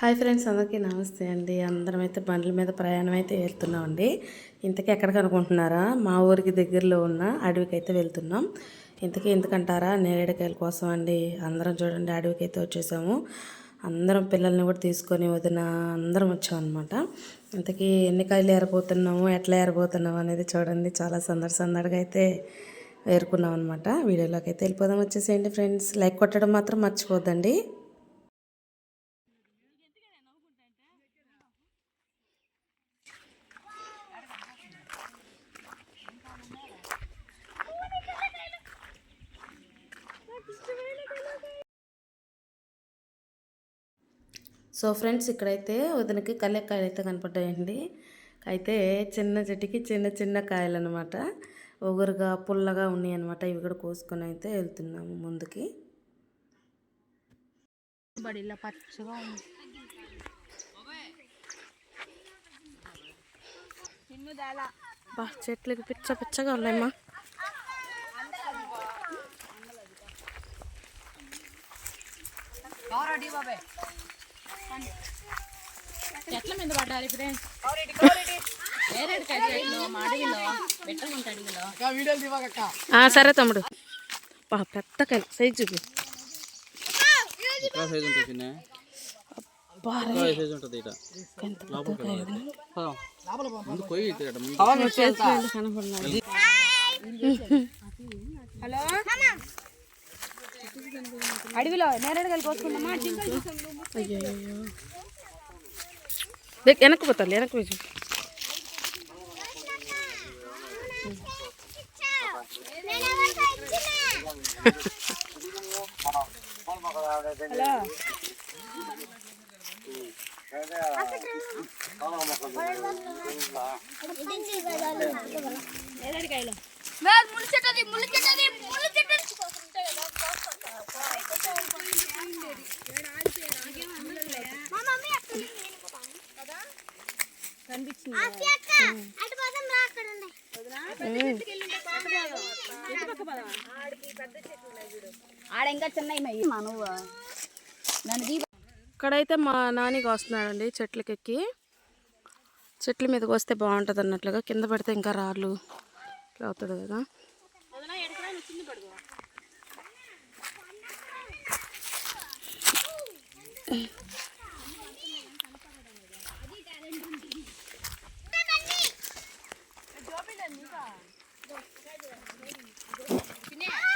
Hi friends అందరికీ నమస్తే అండి. అందరం అయితే బండ్ల మీద ప్రయాణం అయితే వెళ్తున్నామండి. ఇంతకీ ఎక్కడికి అనుకుంటున్నారా మా ఊరికి దగ్గరలో ఉన్న అడవికి అయితే వెళ్తున్నాం. ఇంతకీ ఎందుకంటారా? నేరేడుకాయల కోసం అండి. అందరం చూడండి అడవికి అయితే వచ్చేసాము. అందరం పిల్లల్ని కూడా తీసుకొని వదిన అందరం వచ్చామన్నమాట. ఇంతకీ ఎన్ని కాయలు ఏరబోతున్నాము ఎట్లా ఏరబోతున్నాము అనేది చూడండి. చాలా సందడి సందడిగా అయితే ఏరుకున్నాం అనమాట వీడియోలోకి అయితే వెళ్ళిపోదాం. వచ్చేసేయండి ఫ్రెండ్స్. లైక్ కొట్టడం మాత్రం మర్చిపోద్దండి. సో ఫ్రెండ్స్ ఇక్కడైతే వదినకి కల్లెక్కాయలు అయితే కనపడ్డాయండి. అయితే చిన్న చెట్టుకి చిన్న చిన్న కాయలు అనమాట ఒగురుగా పుల్లగా ఉన్నాయి అనమాట ఇవి కూడా కోసుకొని అయితే వెళ్తున్నాము ముందుకి. బడిలో పచ్చగా ఉంది. బా చెట్లకి పిచ్చ పిచ్చగా ఉన్నాయమ్మా. చెట్ల మీద పడ్డారు ఆ, సరే తమ్ముడు. బా పెద్ద కాయలు సైజు చూపి. ఇంకా సైజ్ ఉంటుంది చిన్న బా ఇంకా సైజ్ ఉంటుంది ఇట ఎంత పెద్ద కాయలు. ముందు పోయి ఇక్కడ ముందు చేతులు కనపడినాయి అడవిలో నేరేడు కలిసి కోసుకుందామా అయ్యో వెనక్కి పోతాను వెనక్కి పోయి చూపి. ముళ్ళు చెట్టది ముళ్ళు చెట్టది ముళ్ళు చెట్టది మా మమ్మీ అక్కడ ఉంది. కదా? అక్క, అక్క, అటు పోదాం రా, అక్కడ ఉన్నాయి. ఆడ ఇంకా మా నువ్వు ఇక్కడైతే మా నాని వస్తున్నాడండి చెట్లకి ఎక్కి చెట్ల మీదకి వస్తే బాగుంటుంది అన్నట్లుగా కింద పడితే ఇంకా రాళ్ళు ఇట్లా అవుతుంది కదా.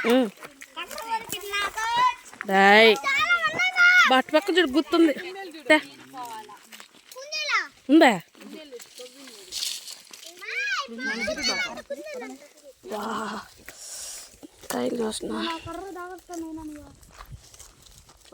ఉమ్. డాయ్. పక్క చూడు గుర్తుంది. ఉందా? వా కాయలు చూస్తున్నా.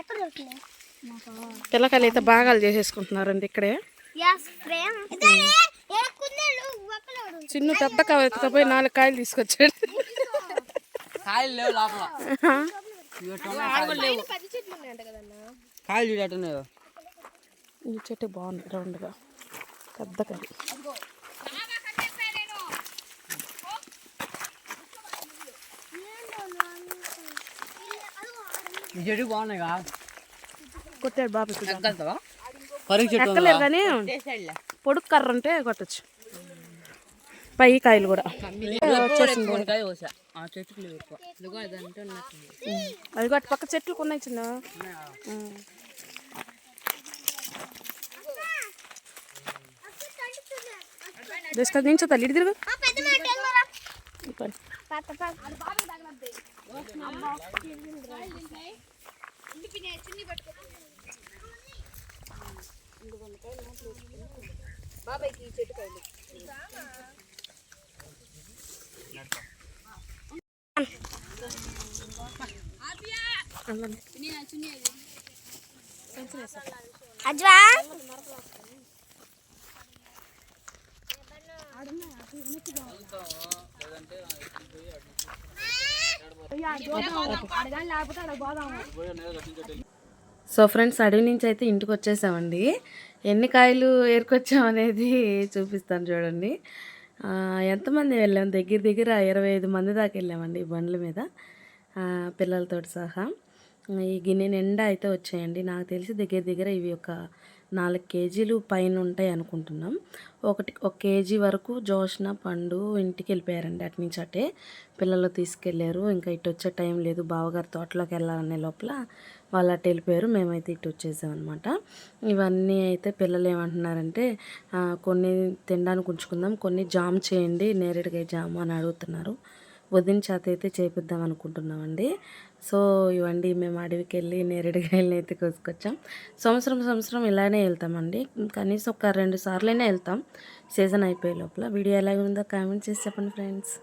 ఎక్కడ దొరికినాయి? పిల్లకాయలు అయితే భాగాలు చేసేసుకుంటున్నారండి ఇక్కడే. చిన్న పెద్ద కాయ ఎత్తుకపోయి నాలుగు కాయలు తీసుకొచ్చాడు. కాయలు లేవు లోపల. కాయలు చూడట్టున్నాయి ఈ చెట్టు బాగుంది రౌండ్గా. పెద్ద కాయ చెట్టు బాగున్నాయి కదా. కొట్టాడు బాబు? ఎక్కలేరు కానీ పొడుగు కర్ర ఉంటే కొట్టచ్చు. పై కాయలు కూడా. అది కొట్టి పక్క చెట్లు ఉన్నాయి చిన్న. అది నుంచి తల్లి తిరుగు. పెద్ద మాట ఏమోరా? అజ్వా సో ఫ్రెండ్స్ అడవి నుంచి అయితే ఇంటికి వచ్చేసామండి. ఎన్ని కాయలు ఏరుకొచ్చాం అనేది చూపిస్తాను చూడండి. ఎంతమంది వెళ్ళాం? దగ్గర దగ్గర ఇరవై ఐదు మంది దాకా వెళ్ళామండి బండ్ల మీద. పిల్లలతో సహా. ఈ గిన్నె నిండా అయితే వచ్చాయండి. నాకు తెలిసి దగ్గర దగ్గర ఇవి ఒక నాలుగు కేజీలు పైన ఉంటాయి అనుకుంటున్నాం. ఒకటి ఒక కేజీ వరకు జోష్న పండు ఇంటికి వెళ్ళిపోయారండి అటు నుంచి అటే. పిల్లలు తీసుకెళ్ళారు ఇంకా ఇటు వచ్చే టైం లేదు. బావగారి తోటలోకి వెళ్ళాలనే లోపల వాళ్ళు అటు వెళ్ళిపోయారు. మేమైతే ఇటు వచ్చేసామన్నమాట ఇవన్నీ అయితే పిల్లలు ఏమంటున్నారంటే కొన్ని తినడానికి ఉంచుకుందాం కొన్ని జామ్ చేయండి నేరేడుగా జామ్ అని అడుగుతున్నారు. వదిన చేత అయితే చేపిద్దాం అనుకుంటున్నామండి. సో ఇవండి మేము అడవికి వెళ్ళి నేరేడుకాయలని అయితే కోసుకొచ్చాం. సంవత్సరం సంవత్సరం ఇలానే వెళ్తామండి. కనీసం ఒక రెండు సార్లైనా వెళ్తాం. సీజన్ అయిపోయే లోపల. వీడియో ఎలాగ ఉందో కామెంట్ చేసి చెప్పండి ఫ్రెండ్స్.